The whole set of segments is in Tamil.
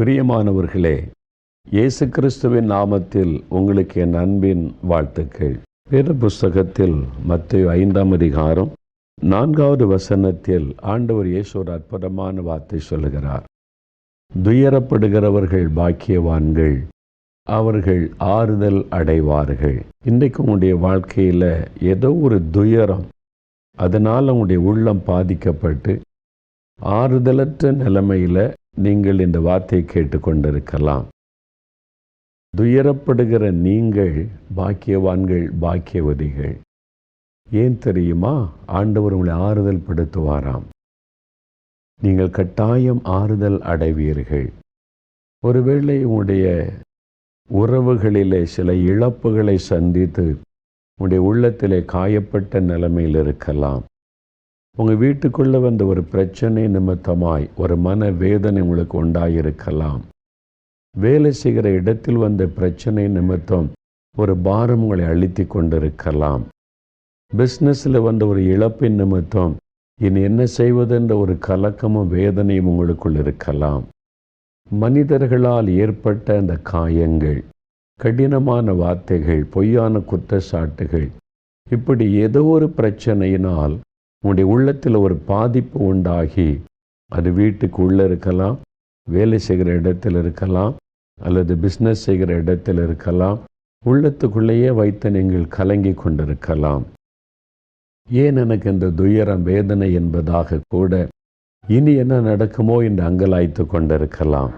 பிரியமானவர்களே இயேசு கிறிஸ்துவின் நாமத்தில் உங்களுக்கு என் அன்பின் வாழ்த்துக்கள். வேத புஸ்தகத்தில் மத்திய ஐந்தாம் அதிகாரம் நான்காவது வசனத்தில் ஆண்டவர் இயேசு ஒரு அற்புதமான வார்த்தை சொல்லுகிறார். துயரப்படுகிறவர்கள் பாக்கியவான்கள் அவர்கள் ஆறுதல் அடைவார்கள். இன்றைக்கு உங்களுடைய வாழ்க்கையில் ஏதோ ஒரு துயரம் அதனால் உங்களுடைய உள்ளம் பாதிக்கப்பட்டு ஆறுதலற்ற நிலைமையில் நீங்கள் இந்த வார்த்தையை கேட்டுக்கொண்டிருக்கலாம். துயரப்படுகிற நீங்கள் பாக்கியவான்கள் பாக்கியவதிகள். ஏன் தெரியுமா? ஆண்டவர் உங்களை ஆறுதல் படுத்துவாராம். நீங்கள் கட்டாயம் ஆறுதல் அடைவீர்கள். ஒருவேளை உங்களுடைய உறவுகளிலே சில இழப்புகளை சந்தித்து உங்களுடைய உள்ளத்திலே காயப்பட்ட நிலைமையில் இருக்கலாம். உங்கள் வீட்டுக்குள்ளே வந்த ஒரு பிரச்சனை நிமித்தமாய் ஒரு மன வேதனை உங்களுக்கு உண்டாயிருக்கலாம். வேலை செய்கிற இடத்தில் வந்த பிரச்சனை நிமித்தம் ஒரு பாரம் உங்களை அழுத்தி கொண்டிருக்கலாம். பிஸ்னஸில் வந்த ஒரு இழப்பின் நிமித்தம் இனி என்ன செய்வதென்ற ஒரு கலக்கமும் வேதனையும் உங்களுக்குள் இருக்கலாம். மனிதர்களால் ஏற்பட்ட அந்த காயங்கள் கடினமான வார்த்தைகள் பொய்யான குற்றச்சாட்டுகள் இப்படி ஏதோ ஒரு பிரச்சனையினால் உங்களுடைய உள்ளத்தில் ஒரு பாதிப்பு உண்டாகி அது வீட்டுக்கு உள்ளே இருக்கலாம் வேலை செய்கிற இடத்தில் இருக்கலாம் அல்லது பிஸ்னஸ் செய்கிற இடத்தில் இருக்கலாம் உள்ளத்துக்குள்ளேயே வைத்து நீங்கள் கலங்கி கொண்டிருக்கலாம். ஏன் எனக்கு இந்த துயரம் வேதனை என்பதாக கூட இனி என்ன நடக்குமோ என்று அங்கலாய்த்து கொண்டிருக்கலாம்.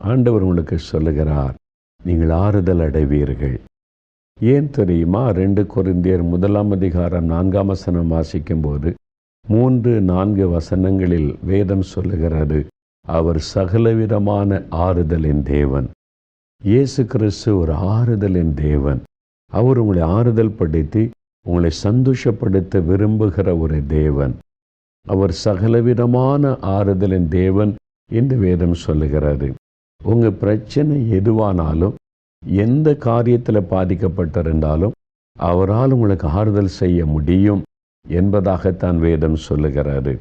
ஆண்டவர் உங்களுக்கு சொல்லுகிறார் நீங்கள் ஆறுதல் அடைவீர்கள். ஏன் தெரியுமா? ரெண்டு குருந்தியர் முதலாம் அதிகாரம் நான்காம் வசனம் வாசிக்கும்போது மூன்று நான்கு வசனங்களில் வேதம் சொல்லுகிறது அவர் சகலவிதமான ஆறுதலின் தேவன். இயேசு கிறிஸ்து ஒரு ஆறுதலின் தேவன். அவர் உங்களை ஆறுதல் படுத்தி உங்களை சந்தோஷப்படுத்த விரும்புகிற ஒரு தேவன். அவர் சகலவிதமான ஆறுதலின் தேவன் என்று வேதம் சொல்லுகிறது. உங்கள் பிரச்சனை எதுவானாலும் எந்த காரியத்தில் பாதிக்கப்பட்டிருந்தாலும் அவரால் உங்களுக்கு ஆறுதல் செய்ய முடியும் என்பதாகத்தான் வேதம் சொல்லுகிறாரு.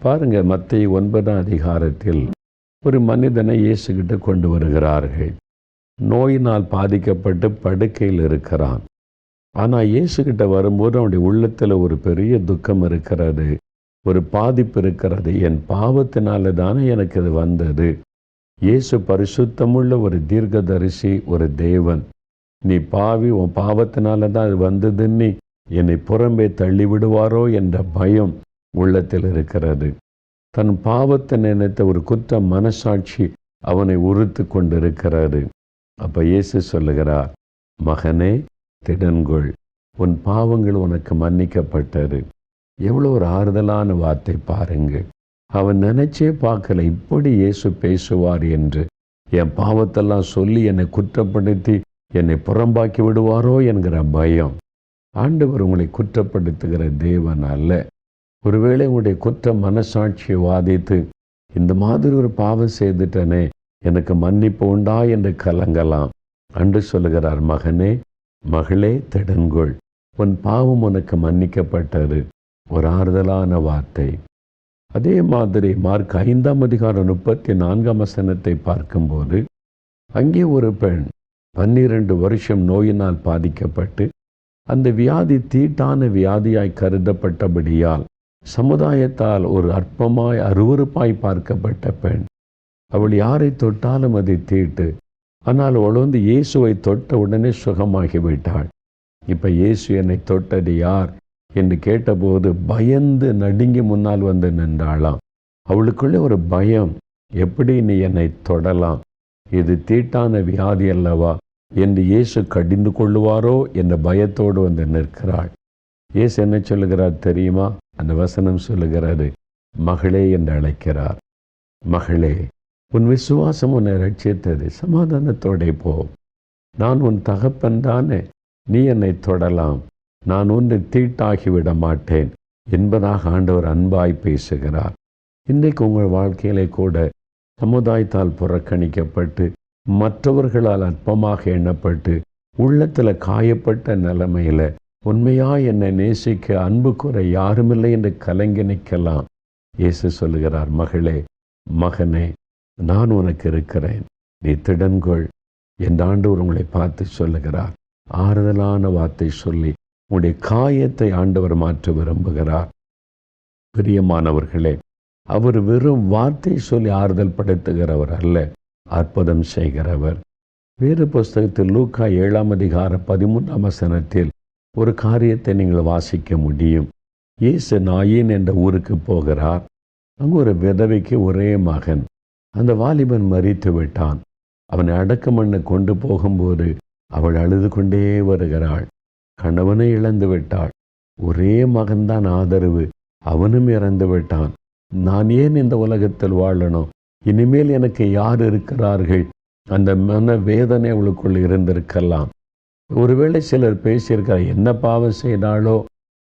பாருங்க மத்திய ஒன்பதாம் அதிகாரத்தில் ஒரு மனிதனை இயேசுகிட்ட கொண்டு வருகிறார்கள். நோயினால் பாதிக்கப்பட்டு படுக்கையில் இருக்கிறான். ஆனால் இயேசுகிட்ட வரும்போது அவனுடைய உள்ளத்தில் ஒரு பெரிய துக்கம் இருக்கிறது ஒரு பாதிப்பு இருக்கிறது. என் பாவத்தினால தானே எனக்கு இது வந்தது. இயேசு பரிசுத்தமுள்ள ஒரு தீர்க்கதரிசி ஒரு தேவன். நீ பாவி உன் பாவத்தினால தான் அது வந்ததுன்னு என்னை புறம்பே தள்ளிவிடுவாரோ என்ற பயம் உள்ளத்தில் இருக்கிறது. தன் பாவத்தை நினைத்த ஒரு குற்ற மனசாட்சி அவனை உறுத்து கொண்டிருக்கிறாரு அப்போ இயேசு சொல்லுகிறார் மகனே திடன்கொள். உன் பாவங்கள் உனக்கு மன்னிக்கப்பட்டது. எவ்வளோ ஒரு ஆறுதலான வார்த்தை பாருங்கள். அவன் நினைச்சே பார்க்கல இப்படி இயேசு பேசுவார் என்று. என் பாவத்தெல்லாம் சொல்லி என்னை குற்றப்படுத்தி என்னை புறம்பாக்கி விடுவாரோ என்கிற பயம். ஆண்டவர் உங்களை குற்றப்படுத்துகிற தேவன் அல்ல. ஒருவேளை உங்களுடைய குற்ற மனசாட்சியை வாதித்து இந்த மாதிரி ஒரு பாவம் செய்துட்டனே எனக்கு மன்னிப்பு உண்டா என்று கலங்கலாம். அன்று சொல்லுகிறார் மகனே மகளே திடன்கொள். உன் பாவம் உனக்கு மன்னிக்கப்பட்டது. ஒரு ஆறுதலான வார்த்தை. அதே மாதிரி மார்க் ஐந்தாம் அதிகாரம் முப்பத்தி நான்காம் வசனத்தை பார்க்கும்போது அங்கே ஒரு பெண் பன்னிரண்டு வருஷம் நோயினால் பாதிக்கப்பட்டு அந்த வியாதி தீட்டான வியாதியாய் கருதப்பட்டபடியால் சமுதாயத்தால் ஒரு அற்பமாய் அருவறுப்பாய் பார்க்கப்பட்ட பெண் அவள் யாரை தொட்டாலும் அதை தீட்டு ஆனால் அவள் வந்து இயேசுவை தொட்ட உடனே சுகமாகிவிட்டாள். இப்போ இயேசு என்னை தொட்டது யார்? என்று கேட்டபோது பயந்து நடுங்கி முன்னால் வந்து நின்றாளாம். அவளுக்குள்ளே ஒரு பயம் எப்படி நீ என்னை தொடலாம்? இது தீட்டான வியாதி அல்லவா? என்று இயேசு கடிந்து கொள்ளுவாரோ? என்ற பயத்தோடு வந்து நிற்கிறாள். இயேசு என்ன சொல்லுகிறார் தெரியுமா? அந்த வசனம் சொல்லுகிறது மகளே என்று அழைக்கிறார். மகளே உன் விசுவாசம் உன்னை ரட்சித்தது சமாதானத்தோடே போ. நான் உன் தகப்பன் தானே. நீ என்னை தொடலாம். நான் ஒன்று தீட்டாகிவிட மாட்டேன் என்பதாக ஆண்டவர் அன்பாய் பேசுகிறார். இன்றைக்கு உங்கள் வாழ்க்கையிலே கூட சமுதாயத்தால் புறக்கணிக்கப்பட்டு மற்றவர்களால் அற்பமாக எண்ணப்பட்டு உள்ளத்தில் காயப்பட்ட நிலைமையில் உண்மையா என்னை நேசிக்க அன்பு குறை யாருமில்லை என்று கலங்கி நிற்கலாம். இயேசு சொல்லுகிறார் மகளே மகனே நான் உனக்கு இருக்கிறேன். நீ திடன்கொள். என் ஆண்டவர் உங்களை பார்த்து சொல்லுகிறார். ஆறுதலான வார்த்தை சொல்லி உங்களுடைய காயத்தை ஆண்டவர் மாற்ற விரும்புகிறார். பிரியமானவர்களே அவர் வெறும் வார்த்தை சொல்லி ஆறுதல் படுத்துகிறவர் அல்ல அற்புதம் செய்கிறவர். வேறு புஸ்தகத்தில் லூக்கா ஏழாம் அதிகார பதிமூன்றாம் வசனத்தில் ஒரு காரியத்தை நீங்கள் வாசிக்க முடியும். இயேசு நாயின் என்ற ஊருக்கு போகிறார். அங்கு ஒரு விதவைக்கு ஒரே மகன். அந்த வாலிபன் மறித்து விட்டான். அவனை அடக்கம் பண்ண கொண்டு போகும்போது அவள் அழுது கொண்டே வருகிறாள். கணவனை இழந்து விட்டாள். ஒரே மகன்தான் ஆதரவு. அவனும் இறந்து விட்டான். நான் ஏன் இந்த உலகத்தில் வாழணும்? இனிமேல் எனக்கு யார் இருக்கிறார்கள்? அந்த மன வேதனை அவளுக்குள் இருந்திருக்கலாம். ஒருவேளை சிலர் பேசியிருக்கிறார் என்ன பாவம் செய்தாளோ?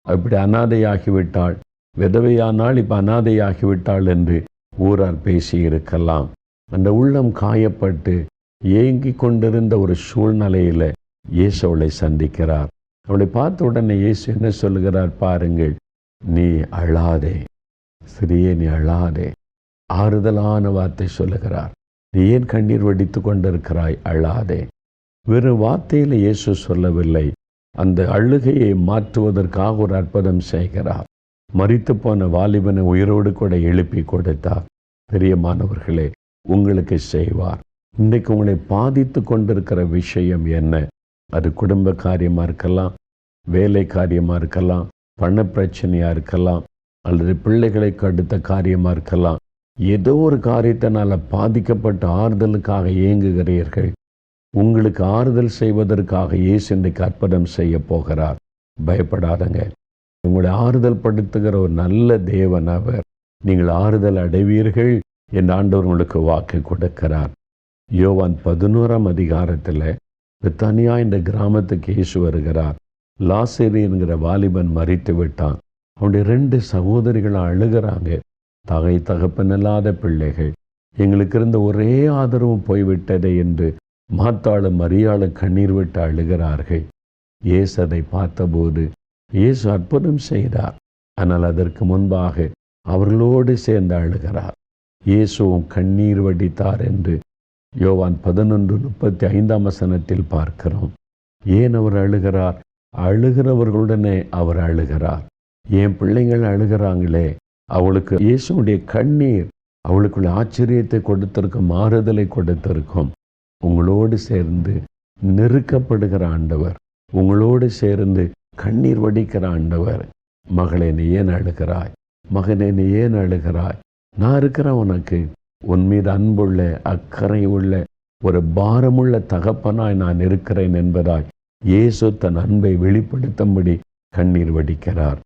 அப்படி அனாதையாகிவிட்டாள். விதவையானால் இப்போ அனாதையாகிவிட்டாள் என்று ஊரார் பேசியிருக்கலாம். அந்த உள்ளம் காயப்பட்டு ஏங்கி கொண்டிருந்த ஒரு சூழ்நிலையில் இயேசுவளை சந்திக்கிறார். அவளை பார்த்த உடனே இயேசு என்ன சொல்லுகிறார் பாருங்கள் நீ அழாதே சிறியே நீ அழாதே ஆறுதலான வார்த்தை சொல்லுகிறார். நீ ஏன் கண்ணீர் வடித்து கொண்டிருக்கிறாய்? அழாதே. வெறும் வார்த்தையில் இயேசு சொல்லவில்லை. அந்த அழுகையை மாற்றுவதற்காக ஒரு அற்புதம் செய்கிறார். மறித்து போன வாலிபனை உயிரோடு கூட எழுப்பி கொடுத்தார். பெரியமானவர்களே உங்களுக்கு செய்வார். இன்றைக்கு உங்களை பாதித்து கொண்டிருக்கிற விஷயம் என்ன? அது குடும்ப காரியமாக இருக்கலாம் வேலை காரியமாக இருக்கலாம் பண பிரச்சனையாக இருக்கலாம் அல்லது பிள்ளைகளை அடுத்த காரியமாக இருக்கலாம். ஏதோ ஒரு காரியத்தினால் பாதிக்கப்பட்ட ஆறுதலுக்காக இயங்குகிறீர்கள். உங்களுக்கு ஆறுதல் செய்வதற்காக இயேசு இன்றைக்கு அற்புதம் செய்ய போகிறார். பயப்படாதங்க. உங்களை ஆறுதல் படுத்துகிற ஒரு நல்ல தேவன் அவர். நீங்கள் ஆறுதல் அடைவீர்கள் என் ஆண்டவர் உங்களுக்கு வாக்கு கொடுக்கிறார். யோவான் பதினோராம் அதிகாரத்தில் பித்தனியா இந்த கிராமத்துக்கு இயேசு வருகிறார். லாசேரி என்கிற வாலிபன் மறித்து விட்டான். அவனுடைய ரெண்டு சகோதரிகள் அழுகிறாங்க. தகை தகப்பனில்லாத பிள்ளைகள். எங்களுக்கு இருந்த ஒரே ஆதரவும் போய்விட்டதே என்று மாத்தாளும் மரியாளும் கண்ணீர் விட்டு அழுகிறார்கள். இயேசு அதை பார்த்தபோது இயேசு அற்புதம் செய்தார். ஆனால் அதற்கு முன்பாக அவர்களோடு சேர்ந்து அழுகிறார். இயேசுவும் கண்ணீர் வடித்தார் என்று யோவான் பதினொன்று முப்பத்தி ஐந்தாம் வசனத்தில் பார்க்கிறோம். ஏன் அவர் அழுகிறார்? அழுகிறவர்களுடனே அவர் அழுகிறார். என் பிள்ளைங்கள் அழுகிறாங்களே? அவளுக்கு இயேசுடைய கண்ணீர் அவளுக்குள்ள ஆச்சரியத்தை கொடுத்திருக்கும் மாறுதலை கொடுத்திருக்கும். உங்களோடு சேர்ந்து நெருக்கப்படுகிற ஆண்டவர் உங்களோடு சேர்ந்து கண்ணீர் வடிக்கிற ஆண்டவர். மகளே நீ ஏன் அழுகிறாய்? மகனே நீ ஏன் அழுகிறாய்? நான் இருக்கிறேன் உனக்கு. உன் மீது அன்புள்ள அக்கறை உள்ள ஒரு பாரமுள்ள தகப்பனாய் நான் இருக்கிறேன் என்பதாய் இயேசு தன் அன்பை வெளிப்படுத்தும்படி கண்ணீர் வடிக்கிறார்.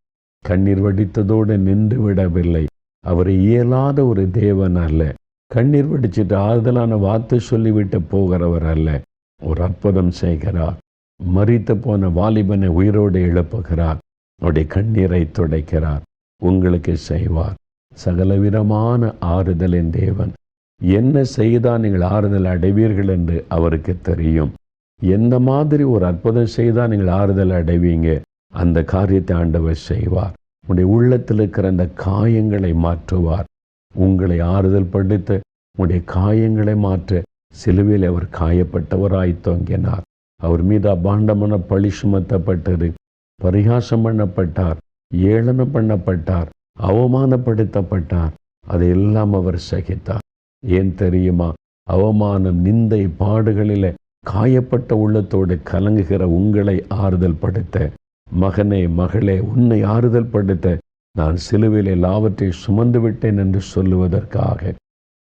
கண்ணீர் வடித்ததோடு நின்று விடவில்லை. அவர் இயலாத ஒரு தேவன் அல்ல. கண்ணீர் வடிச்சிட்டு ஆறுதலான வார்த்தை சொல்லிவிட்டு போகிறவர் அல்ல. ஒரு அற்புதம் செய்கிறார். மறித்து போன வாலிபனை உயிரோடு எழுப்புகிறார். அவருடைய கண்ணீரை துடைக்கிறார். உங்களுக்கு செய்வார். சகலவிதமான ஆறுதலின் தேவன். என்ன செய்தால் நீங்கள் ஆறுதல் அடைவீர்கள் என்று அவருக்கு தெரியும். எந்த மாதிரி ஒரு அற்புதம் செய்தால் நீங்கள் ஆறுதல் அடைவீங்க? அந்த காரியத்தை ஆண்டவர் செய்வார். உங்களுடைய உள்ளத்தில் இருக்கிற அந்த காயங்களை மாற்றுவார். உங்களை ஆறுதல் படுத்த உங்களுடைய காயங்களை மாற்ற சிலுவையில் அவர் காயப்பட்டவராய் தொங்கினார். அவர் மீது அபாண்டமான பழி சுமத்தப்பட்டது பரிகாசம் பண்ணப்பட்டார் ஏளனம் பண்ணப்பட்டார் அவமானப்படுத்தப்பட்டார். அதையெல்லாம் அவர் சகித்தார். ஏன் தெரியுமா? அவமானம் நிந்தை பாடுகளில காயப்பட்ட உள்ளத்தோடு கலங்குகிற உங்களை ஆறுதல் படுத்த. மகனே மகளே உன்னை ஆறுதல் படுத்த. நான் சிலுவையில் எல்லாவற்றை சுமந்து விட்டேன் என்று சொல்லுவதற்காக.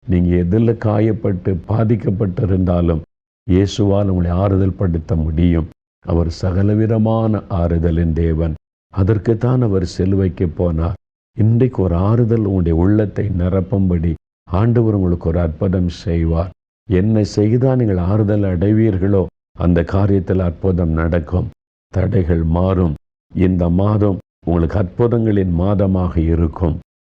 நீங்கள் எதில் காயப்பட்டு பாதிக்கப்பட்டிருந்தாலும் இயேசுவால் உங்களை ஆறுதல் படுத்த முடியும். அவர் சகலவிதமான ஆறுதலின் தேவன். அதற்குத்தான் அவர் சிலுவைக்கு போனார். இன்றைக்கு ஒரு ஆறுதல் உங்களுடைய உள்ளத்தை நிரப்பும்படி ஆண்டவர் உங்களுக்கு ஒரு அற்புதம் செய்வார். என்ன செய்தால் நீங்கள் ஆறுதல் அடைவீர்களோ அந்த காரியத்தில் அற்புதம் நடக்கும். தடைகள் மாறும். இந்த மாதம் உங்களுக்கு அற்புதங்களின் மாதமாக இருக்கும்.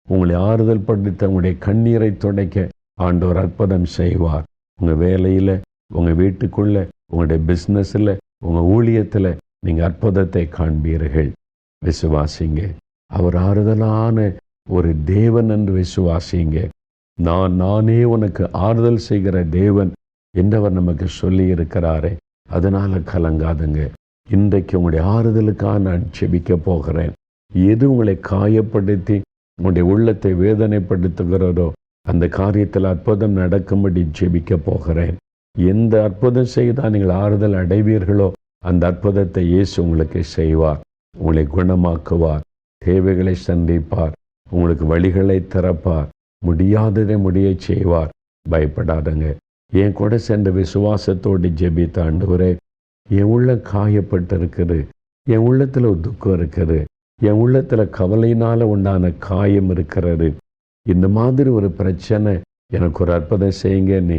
உங்களை ஆறுதல் படுத்த உங்களுடைய கண்ணீரை துடைக்க ஆண்டவர் அற்புதம் செய்வார். உங்கள் வேலையில் உங்கள் வீட்டுக்குள்ளே உங்களுடைய பிஸ்னஸில் உங்கள் ஊழியத்தில் நீங்கள் அற்புதத்தை காண்பீர்கள். விசுவாசிங்க. அவர் ஆறுதலான ஒரு தேவன் என்று விசுவாசிங்க. நான் நானே உனக்கு ஆறுதல் செய்கிற தேவன் என்றவர் நமக்கு சொல்லி இருக்கிறாரே. அதனால கலங்காதுங்க. இன்றைக்கு உங்களுடைய ஆறுதலுக்காக நான் செபிக்க போகிறேன். எது உங்களை காயப்படுத்தி உங்களுடைய உள்ளத்தை வேதனைப்படுத்துகிறதோ அந்த காரியத்தில் அற்புதம் நடக்கும்படி ஜெபிக்க போகிறேன். எந்த அற்புதம் செய்தால் நீங்கள் ஆறுதல் அடைவீர்களோ அந்த அற்புதத்தை இயேசு உங்களுக்கு செய்வார் உங்களை குணமாக்குவார். தேவைகளை சந்திப்பார். உங்களுக்கு வழிகளை திறப்பார். முடியாததை முடியச் செய்வார். பயப்படாதங்க. என் கூட சென்ற விசுவாசத்தோடு ஜெபித்த ஆண்டவரே என் உள்ள காயப்பட்டிருக்குது. என் உள்ளத்தில் ஒரு துக்கம் இருக்குது. என் உள்ளத்தில் கவலையினால் உண்டான காயம் இருக்கிறது. இந்த மாதிரி ஒரு பிரச்சனை எனக்கு ஒரு அற்புதம் செய்யுங்க. நீ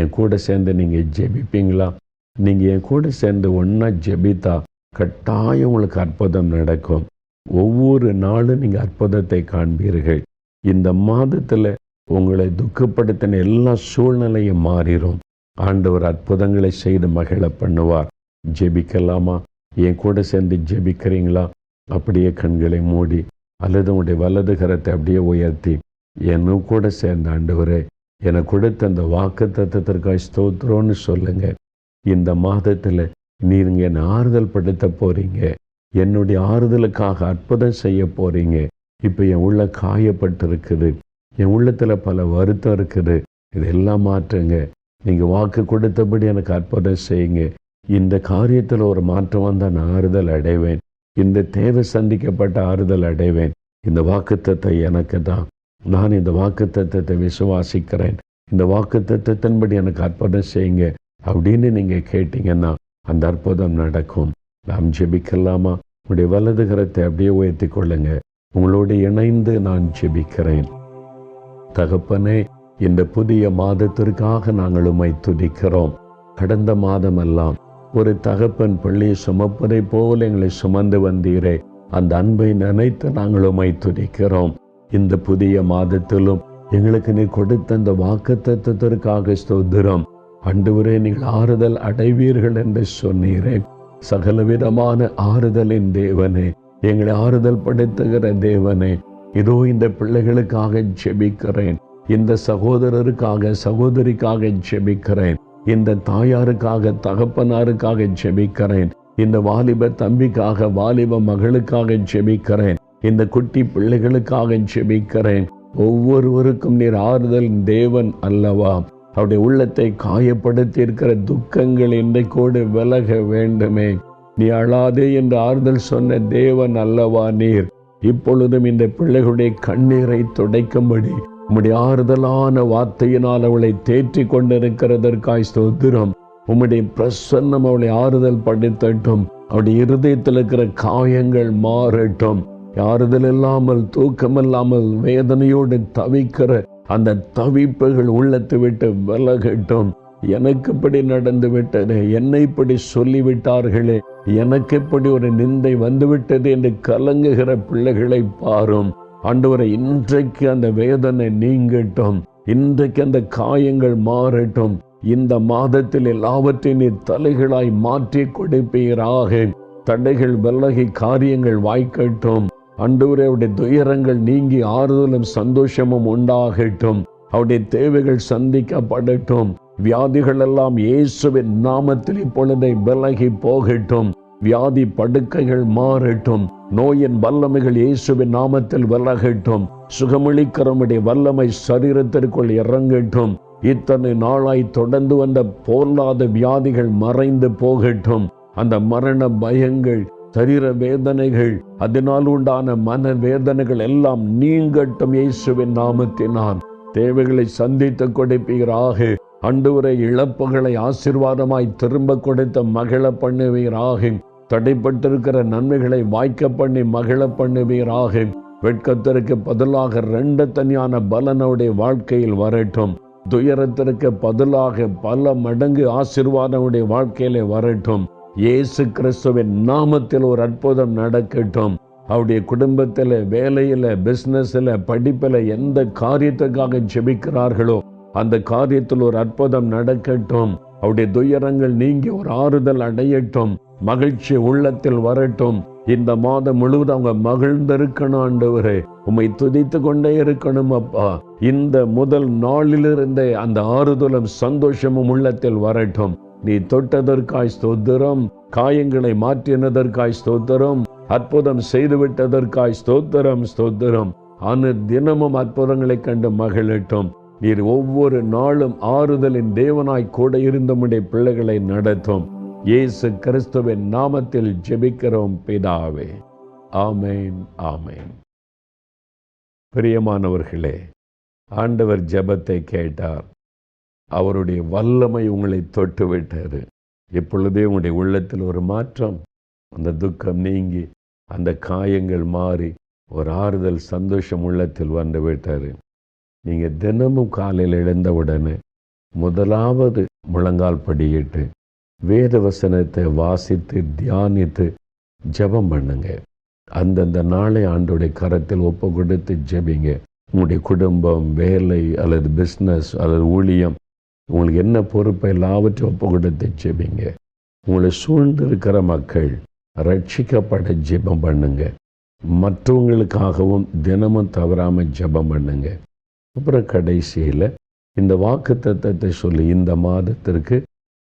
என் கூட சேர்ந்து நீங்கள் ஜெபிப்பீங்களா? நீங்கள் என் கூட சேர்ந்து ஒன்றா ஜெபித்தா கட்டாயம் உங்களுக்கு அற்புதம் நடக்கும். ஒவ்வொரு நாளும் நீங்கள் அற்புதத்தை காண்பீர்கள். இந்த மாதத்தில் உங்களை துக்கப்படுத்தின எல்லா சூழ்நிலையும் மாறிடும் ஆண்டவர் அற்புதங்களை செய்து மகிழ பண்ணுவார். ஜெபிக்கலாமா? என் கூட சேர்ந்து ஜெபிக்கிறீங்களா? அப்படியே கண்களை மூடி அல்லது உங்களுடைய வலது கரத்தை அப்படியே உயர்த்தி என்னும் கூட சேர்ந்த ஆண்டவரே எனக்கு கொடுத்த அந்த வாக்கு தத்துவத்திற்காக ஸ்தோத்திரோன்னு சொல்லுங்க. இந்த மாதத்தில் நீங்கள் என்னை ஆறுதல் படுத்த போறீங்க. என்னுடைய ஆறுதலுக்காக அற்புதம் செய்ய போறீங்க. இப்போ என் உள்ள காயப்பட்டிருக்குது. என் உள்ளத்தில் பல வருத்தம் இருக்குது. இதெல்லாம் மாற்றுங்க. நீங்கள் வாக்கு கொடுத்தபடி எனக்கு அற்புதம் செய்யுங்க. இந்த காரியத்தில் ஒரு மாற்றம் வந்தால் நான் ஆறுதல் அடைவேன். இந்த தேவை சந்திக்கப்பட்ட ஆறுதல் அடைவேன். இந்த வாக்குத்தத்தை எனக்கு தான். நான் இந்த வாக்குத்தத்தை விசுவாசிக்கிறேன். இந்த வாக்குத்தத்தின்படி எனக்கு அற்புதம் செய்யுங்க. அப்படின்னு நீங்கள் கேட்டிங்கன்னா அந்த அற்புதம் நடக்கும். நாம் ஜெபிக்கலாமா? உங்களுடைய வலது கரத்தை அப்படியே உயர்த்தி கொள்ளுங்க. உங்களோடு இணைந்து நான் ஜெபிக்கிறேன். தகப்பனே இந்த புதிய மாதத்திற்காக நாங்கள் உம்மை துதிக்கிறோம். கடந்த மாதமெல்லாம் ஒரு தகப்பன் பள்ளியை சுமப்பதை போல எங்களை சுமந்து வந்தீரே. அந்த அன்பை நினைத்து நாங்கள் உம்மை துதிக்கிறோம். இந்த புதிய மாதத்திலும் எங்களுக்கு நீ கொடுத்த அந்த வாக்கு தத்துவத்திற்காக ஸ்தோத்திரம். அன்று நீங்கள் ஆறுதல் அடைவீர்கள் என்று சொன்னீரேன் சகலவிதமான ஆறுதலின் தேவனே எங்களை ஆறுதல் படுத்துகிற தேவனே இதோ இந்த பிள்ளைகளுக்காக ஜெபிக்கிறேன் இந்த சகோதரருக்காக சகோதரிக்காக ஜெபிக்கிறேன் இந்த தாயாருக்காக தகப்பனாருக்காக ஜெபிக்கிறேன் இந்த வாலிப தம்பிக்காக வாலிப மகளுக்காக ஜெபிக்கிறேன் இந்த குட்டி பிள்ளைகளுக்காக ஜெபிக்கிறேன். ஒவ்வொருவருக்கும் நீர் ஆறுதல் தேவன் அல்லவா? அவருடைய உள்ளத்தை காயப்படுத்தி இருக்கிற துக்கங்கள் இன்றைக்கோடு விலக வேண்டுமே. நீ அழாதே என்று ஆறுதல் சொன்ன தேவன் அல்லவா நீர்? இப்பொழுதும் இந்த பிள்ளைகளுடைய கண்ணீரை துடைக்கும்படி உம்முடைய ஆறுதலான வார்த்தையினால் அவளை தேற்றி கொண்டிருக்கிறதற்காய் ஸ்தோத்திரம். உம்முடைய பிரசன்னம் அவளை ஆறுதல் படுத்தட்டும். அவருடைய இருதயத்தில் இருக்கிற காயங்கள் மாறட்டும். ஆறுதல் இல்லாமல் தூக்கம் இல்லாமல் வேதனையோடு தவிக்கிற அந்த தவிப்புகள் உள்ளத்தை விட்டு விலகட்டும். எனக்கு இப்படி நடந்து விட்டது என்னை இப்படி சொல்லிவிட்டார்களே எனக்கு இப்படி ஒரு நிந்தை வந்துவிட்டது என்று கலங்குகிற பிள்ளைகளை பாரும். ஆண்டவரை இன்றைக்கு அந்த வேதனை நீங்கட்டும். இன்றைக்கு அந்த காயங்கள் மாறட்டும். இந்த மாதத்தில் எல்லாவற்றையும் நீ தலைகளாய் மாற்றி கொடுப்பீராக. தடைகள் விலகி காரியங்கள் வாய்க்கட்டும். அண்டவரே அவருடைய துயரங்கள் நீங்கி ஆறுதலும் சந்தோஷமும் உண்டாகட்டும். அவருடைய தேவைகள் சந்திக்கப்படட்டும். வியாதிகள் எல்லாம் இயேசுவின் நாமத்தில் இப்பொழுதை விலகி போகட்டும். வியாதி படுக்கைகள் மாறட்டும். நோயின் வல்லமைகள் இயேசுவின் நாமத்தில் விலகட்டும். சுகமளிக்கிறவனுடைய வல்லமை சரீரத்திற்குள் இறங்கட்டும். இத்தனை நாளாய் தொடர்ந்து வந்த போல்லாத வியாதிகள் மறைந்து போகட்டும். அந்த மரண பயங்கள் சரீர வேதனைகள் அதனால் உண்டான மன வேதனைகள் எல்லாம் நீங்கட்டும் இயேசுவின் நாமத்தினால். தேவைகளை சந்தித்து கொடுப்பீராக. அன்றுவரை இழப்புகளை ஆசிர்வாதமாய் திரும்ப கொடுத்த மகிழ பண்ணுவீராக. தடைப்பட்டிருக்கிற நன்மைகளை வாய்க்க பண்ணி மகிழ பண்ணுவீராக. வெட்கத்திற்கு பதிலாக ரெண்டு தனியான பலனுடைய வாழ்க்கையில் வரட்டும். துயரத்திற்கு பதிலாக பல மடங்கு ஆசிர்வாதமுடைய வாழ்க்கையிலே வரட்டும். இயேசு கிறிஸ்துவின் நாமத்தில் ஒரு அற்புதம் நடக்கட்டும். அவருடைய குடும்பத்தில் வேலையில் பிஸ்னஸில் படிப்பில் எந்த காரியத்துக்காக ஜெபிக்கிறார்களோ அந்த காரியத்தில் ஒரு அற்புதம் நடக்கட்டும். அவருடைய துயரங்கள் நீங்கி ஒரு ஆறுதல் அடையட்டும். மகிழ்ச்சி உள்ளத்தில் வரட்டும். இந்த மாதம் முழுவதும் அவங்க மகிழ்ந்திருக்கணும் ஆண்டவரே. உம்மை துதித்து கொண்டே இருக்கணும் அப்பா. இந்த முதல் நாளிலிருந்தே அந்த ஆறுதலும் சந்தோஷமும் உள்ளத்தில் வரட்டும். நீ தொட்டதற்காய் ஸ்தோத்திரம். காயங்களை மாற்றினதற்காய் ஸ்தோத்திரம். அற்புதம் செய்துவிட்டதற்காய் ஸ்தோத்திரம் ஸ்தோத்திரம். அனு தினமும் அற்புதங்களை கண்டு மகிழட்டும். நீர் ஒவ்வொரு நாளும் ஆறுதலின் தேவனாய் கூட இருந்தமுடைய பிள்ளைகளை நடத்தும். இயேசு கிறிஸ்துவின் நாமத்தில் ஜெபிக்கிறோம் பிதாவே. ஆமேன் ஆமேன். பிரியமானவர்களே ஆண்டவர் ஜெபத்தை கேட்டார். அவருடைய வல்லமை உங்களை தொட்டு விட்டார் இப்பொழுதே உங்களுடைய உள்ளத்தில் ஒரு மாற்றம் அந்த துக்கம் நீங்கி அந்த காயங்கள் மாறி ஒரு ஆறுதல் சந்தோஷம் உள்ளத்தில் வந்து விட்டார் நீங்கள் தினமும் காலையில் எழுந்தவுடனே முதலாவது முழங்கால் படியிட்டு வேத வசனத்தை வாசித்து தியானித்து ஜெபம் பண்ணுங்க. அந்தந்த நாளை ஆண்டுடைய கரத்தில் ஒப்பு கொடுத்து ஜெபிங்க. உங்களுடைய குடும்பம் வேலை அல்லது பிஸ்னஸ் அல்லது ஊழியம் உங்களுக்கு என்ன பொறுப்பை எல்லாவற்றையும் ஒப்பு கொடுத்து ஜெபிங்க உங்களை சூழ்ந்திருக்கிற மக்கள் ரட்சிக்கப்பட ஜெபம் பண்ணுங்க. மற்றவங்களுக்காகவும் தினமும் தவறாமல் ஜெபம் பண்ணுங்க. அப்புறம் கடைசியில் இந்த வாக்கு தத்தத்தை சொல்லி இந்த மாதத்திற்கு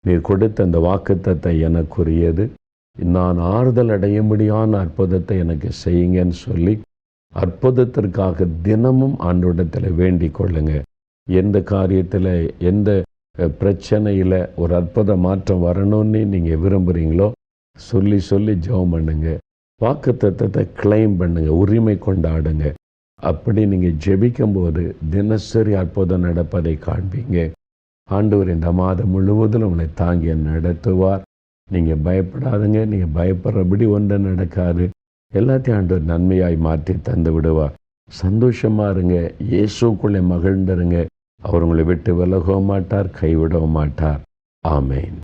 நீர் கொடுத்த அந்த வாக்கு தத்தை எனக்குரியது. நான் ஆறுதல் அடையும்படியான அற்புதத்தை எனக்கு செய்யுங்கன்னு சொல்லி அற்புதத்திற்காக தினமும் ஆண்டோடத்தில் வேண்டிக் கொள்ளுங்க. எந்த காரியத்தில் எந்த பிரச்சனையில் ஒரு அற்புத மாற்றம் வரணும்னு நீங்கள் விரும்புகிறீங்களோ சொல்லி சொல்லி ஜெபம் பண்ணுங்க. வாக்கு தத்துவத்தை கிளைம் பண்ணுங்க. உரிமை கொண்டாடுங்க. அப்படி நீங்கள் ஜெபிக்கும்போது தினசரி அற்புதம் நடப்பதை காண்பீங்க. ஆண்டவர் இந்த மாதம் முழுவதும் உங்களை தாங்கி நடத்துவார். நீங்கள் பயப்படாதுங்க. நீங்கள் பயப்படுறபடி ஒன்றை நடக்காது. எல்லாத்தையும் ஆண்டவர் நன்மையாய் மாற்றி தந்து விடுவார் சந்தோஷமாக இருங்க. இயேசுக்குள்ளே மகிழ்ந்துருங்க. அவர் உங்களை விட்டு விலகவும் மாட்டார் கைவிடவும் மாட்டார். ஆமேன்.